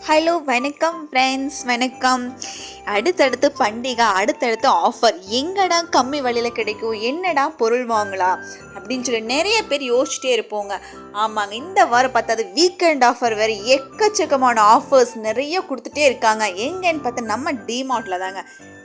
Hello வணக்கம் friends வணக்கம். அடுத்தடுத்து பண்டிகை அடுத்தடுத்து ஆஃபர் எங்கடா கம்மி விலையில் கிடைக்கும்? என்னடா பொருள் வாங்கலாம்? அப்படின்னு சொல்லி நிறைய பேர் யோசிச்சுட்டே இருப்போங்க. ஆமாங்க இந்த வாரம் பார்த்தாது வீக்கெண்ட் ஆஃபர் வேறு எக்கச்சக்கமான ஆஃபர்ஸ் நிறைய கொடுத்துட்டே இருக்காங்க. எங்கேன்னு பார்த்தா நம்ம டிமார்ட்டில் தாங்க.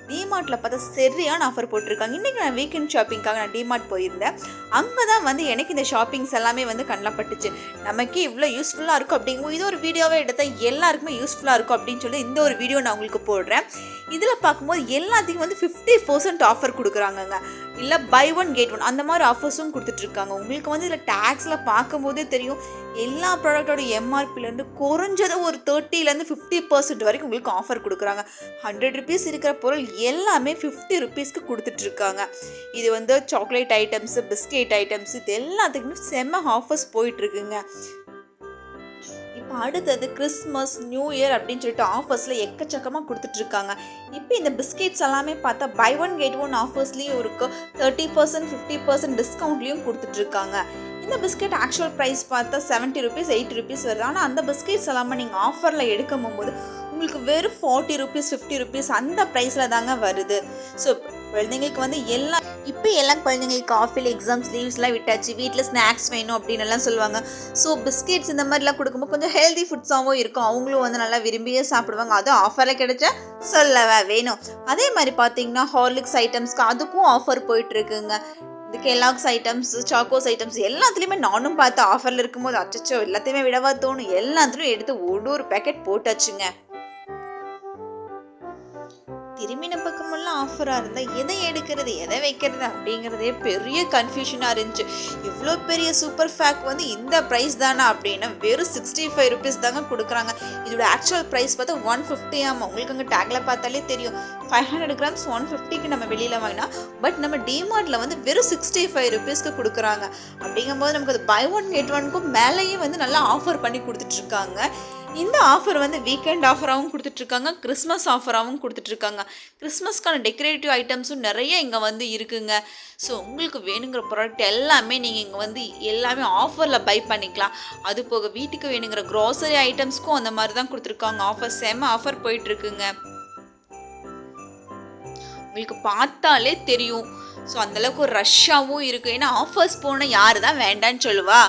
டிமார்ட்டில் பார்த்தா சரியான ஆஃபர் போட்டிருக்காங்க. இன்றைக்கி நான் வீக்கெண்ட் ஷாப்பிங்காக நான் டிமார்ட் போயிருந்தேன். அங்கே தான் வந்து எனக்கு இந்த ஷாப்பிங்ஸ் எல்லாமே வந்து கண்ணில் பட்டுச்சு. நமக்கு இவ்வளோ யூஸ்ஃபுல்லாக இருக்கும் அப்படிங்கும்போது இது ஒரு வீடியோவே எடுத்தால் எல்லாருக்குமே யூஸ்ஃபுல்லாக இருக்கும் அப்படின்னு சொல்லி இந்த ஒரு வீடியோ நான் உங்களுக்கு போடுறேன். இதில் பார்க்கும்போது எல்லாத்தையும் வந்து ஃபிஃப்டி பர்சன்ட் ஆஃபர் கொடுக்குறாங்கங்க. இல்லை பை ஒன் கேட் ஒன் அந்த மாதிரி ஆஃபர்ஸும் கொடுத்துட்ருக்காங்க. உங்களுக்கு வந்து இதில் டேக்ஸில் பார்க்கும்போதே தெரியும் எல்லா ப்ராடக்டோட எம்ஆர்பிலேருந்து குறைஞ்சது ஒரு தேர்ட்டிலேருந்து ஃபிஃப்டி பர்சன்ட் வரைக்கும் உங்களுக்கு ஆஃபர் கொடுக்குறாங்க. ஹண்ட்ரட் ருபீஸ் இருக்கிற பொருள் எல்லாமே ஃபிஃப்டி ருபீஸ்க்கு கொடுத்துட்ருக்காங்க. இது வந்து சாக்லேட் ஐட்டம்ஸு பிஸ்கெட் ஐட்டம்ஸ் இது எல்லாத்துக்குமே செம்ம ஆஃபர்ஸ் போயிட்டுருக்குங்க இப்போ அடுத்தது கிறிஸ்மஸ் நியூ இயர் அப்படின்னு சொல்லிட்டு ஆஃபர்ஸில் எக்கச்சக்கமாக கொடுத்துட்ருக்காங்க. இப்போ இந்த பிஸ்கெட்ஸ் எல்லாமே பார்த்தா பை ஒன் கெட் ஒன் ஆஃபர்ஸ்லேயும் இருக்குது தேர்ட்டி பர்சன்ட் ஃபிஃப்டி பர்சன்ட் டிஸ்கவுண்ட்லேயும் கொடுத்துட்ருக்காங்க. இந்த பிஸ்கெட் ஆக்சுவல் ப்ரைஸ் பார்த்தா செவன்ட்டி ருபீஸ் எயிட்டி ருபீஸ் வருது. ஆனால் அந்த பிஸ்கெட்ஸ் எல்லாமே நீங்கள் ஆஃபரில் எடுக்கும் உங்களுக்கு வெறும் ஃபார்ட்டி ருபீஸ் ஃபிஃப்டி ருபீஸ் அந்த ப்ரைஸில் தாங்க வருது. ஸோ குழந்தைங்களுக்கு வந்து எல்லாம் இப்போ எல்லாம் குழந்தைங்களுக்கு காஃபியில் எக்ஸாம்ஸ் லீவ்ஸ்லாம் விட்டாச்சு வீட்டில் ஸ்நாக்ஸ் வேணும் அப்படின்னு எல்லாம் சொல்லுவாங்க. ஸோ பிஸ்கெட்ஸ் இந்த மாதிரிலாம் கொடுக்கும்போது கொஞ்சம் ஹெல்தி ஃபுட்ஸாகவும் இருக்கும். அவங்களும் வந்து நல்லா விரும்பியே சாப்பிடுவாங்க. அதுவும் ஆஃபரில் கிடைச்சா சொல்லவே வேணும். அதே மாதிரி பார்த்தீங்கன்னா ஹார்லிக்ஸ் ஐட்டம்ஸ்க்கு அதுக்கும் ஆஃபர் போயிட்டுருக்குங்க. இந்த கெலாக்ஸ் ஐட்டம்ஸ் சாக்கோஸ் ஐட்டம்ஸ் எல்லாத்துலேயுமே நானும் பார்த்து ஆஃபரில் இருக்கும்போது அச்சச்சோ எல்லாத்தையுமே விடவா தோணும். எல்லாத்துலையும் எடுத்து ஒரு ஒரு பேக்கெட் போட்டாச்சுங்க. திரும்பின பக்கமெல்லாம் ஆஃபராக இருந்தால் எதை எடுக்கிறது எதை வைக்கிறது அப்படிங்கிறதே பெரிய கன்ஃபியூஷனாக இருந்துச்சு. இவ்வளோ பெரிய சூப்பர் ஃபேக் வந்து இந்த ப்ரைஸ் தானே அப்படின்னா வெறும் சிக்ஸ்டி ஃபைவ் ருபீஸ் தாங்க கொடுக்குறாங்க. இதோட ஆக்சுவல் ப்ரைஸ் பார்த்தா ஒன் ஃபிஃப்டி ஆமாம் உங்களுக்கு அங்கே டேக்கில் பார்த்தாலே தெரியும். ஃபைவ் ஹண்ட்ரட் கிராம்ஸ் ஒன் ஃபிஃப்டிக்கு நம்ம வெளியில் வாங்கினா பட் நம்ம டிமார்ட்டில் வந்து வெறும் சிக்ஸ்டி ஃபைவ் ருபீஸ்க்கு கொடுக்குறாங்க. அப்படிங்கும்போது நமக்கு அது பை ஒன் கெட் ஒன்க்கும் மேலேயே வந்து நல்லா ஆஃபர் பண்ணி கொடுத்துட்ருக்காங்க இந்த ஆஃபர் வந்து வீக்கெண்ட் ஆஃபராகவும் கொடுத்துட்ருக்காங்க கிறிஸ்மஸ் ஆஃபராகவும் கொடுத்துட்ருக்காங்க. கிறிஸ்மஸ்க்கான டெக்கரேட்டிவ் ஐட்டம்ஸும் நிறைய இங்கே வந்து இருக்குங்க. ஸோ உங்களுக்கு வேணுங்கிற ப்ராடக்ட் எல்லாமே நீங்கள் இங்கே வந்து எல்லாமே ஆஃபரில் பை பண்ணிக்கலாம். அது போக வீட்டுக்கு வேணுங்கிற க்ராசரி ஐட்டம்ஸ்க்கும் அந்த மாதிரி தான் கொடுத்துருக்காங்க. ஆஃபர் செம ஆஃபர் போயிட்டுருக்குங்க உங்களுக்கு பார்த்தாலே தெரியும். ஸோ அந்தளவுக்கு ஒரு ரஷ்ஷாகவும் இருக்குது ஏன்னா ஆஃபர்ஸ் போனால் யார் தான் வேண்டான்னு சொல்லுவா?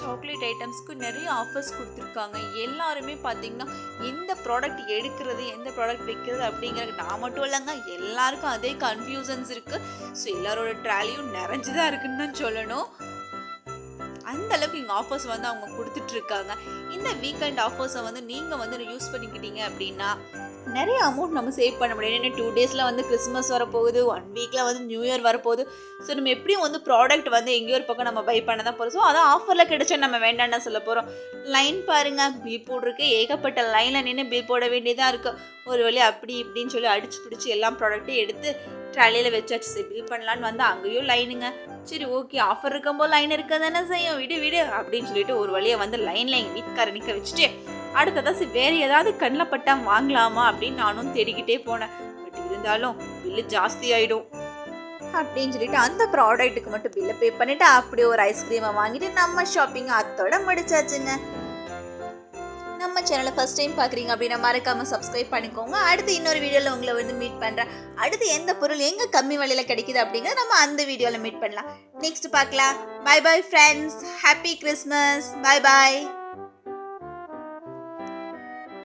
சாக்லேட் ஐட்டம்ஸ்க்கு நிறைய ஆஃபர்ஸ் கொடுத்துருக்காங்க. எல்லாருமே பார்த்தீங்கன்னா எந்த ப்ராடக்ட் எடுக்கிறது எந்த ப்ராடக்ட் வைக்கிறது அப்படிங்கிறது நான் மட்டும் இல்லைங்க எல்லாருக்கும் அதே கன்ஃபியூசன்ஸ் இருக்குது ஸோ எல்லாரோட ட்ராலியும் நிறைஞ்சு தான் இருக்குன்னு தான் சொல்லணும். அந்த அளவுக்கு இங்கே ஆஃபர்ஸ் வந்து அவங்க கொடுத்துட்ருக்காங்க. இந்த வீக்கெண்ட் ஆஃபர்ஸை வந்து நீங்கள் வந்து யூஸ் பண்ணிக்கிட்டீங்க அப்படின்னா நிறைய அமௌண்ட் நம்ம சேவ் பண்ண முடியும். ஏன்னா டூ டேஸில் வந்து கிறிஸ்மஸ் வரப்போகுது ஒன் வீக்கில் வந்து நியூ இயர் வரப்போகுது. ஸோ நம்ம எப்படியும் வந்து ப்ராடக்ட் வந்து எங்கேயோ ஒரு பக்கம் நம்ம பை பண்ண தான் போகிறோம் ஸோ அதான் ஆஃபரில் கிடைச்சா நம்ம வேண்டாம்னு சொல்ல போகிறோம் லைன் பாருங்கள் பில் போட்டிருக்கு. ஏகப்பட்ட லைனில் நின்று பில் போட வேண்டியதாக இருக்குது ஒரு வழி அப்படி இப்படின்னு சொல்லி அடிச்சு பிடிச்சி எல்லா ப்ராடக்ட்டையும் எடுத்து ட்ராலியில் வச்சாச்சு சரி பில் பண்ணலான்னு வந்து அங்கேயும் லைனுங்க சரி ஓகே ஆஃபர் இருக்கும்போது லைன் இருக்க தானே செய்யும். விடு விடு அப்படின்னு சொல்லிட்டு ஒரு வழியை வந்து லைனில் எங்கள் வீட்டுக்கார நிற்க வச்சுட்டு அடுத்ததான் சரி வேறு ஏதாவது கண்ணில் பட்டா வாங்கலாமா அப்படின்னு நானும் தேடிக்கிட்டே போனேன். பட் இருந்தாலும் பில்லு ஜாஸ்தி ஆகிடும் அப்படின்னு சொல்லிட்டு அந்த ப்ராடக்ட்டுக்கு மட்டும் பில்லை பே பண்ணிவிட்டு அப்படியே ஒரு ஐஸ்கிரீமை வாங்கிட்டு நம்ம ஷாப்பிங் அத்தோட முடிச்சாச்சுங்க. சேனலை ஃபஸ்ட் டைம் பார்க்குறீங்க அப்படின்னா மறக்காமல் சப்ஸ்கிரைப் பண்ணிக்கோங்க. அடுத்து இன்னொரு வீடியோவில் உங்களை வந்து மீட் பண்ணுறேன் அடுத்து எந்த பொருள் எங்கே கம்மி விலையில் கிடைக்குது அப்படிங்கிறத நம்ம அந்த வீடியோவில் மீட் பண்ணலாம். நெக்ஸ்ட் பார்க்கலாம். Bye bye friends happy Christmas bye bye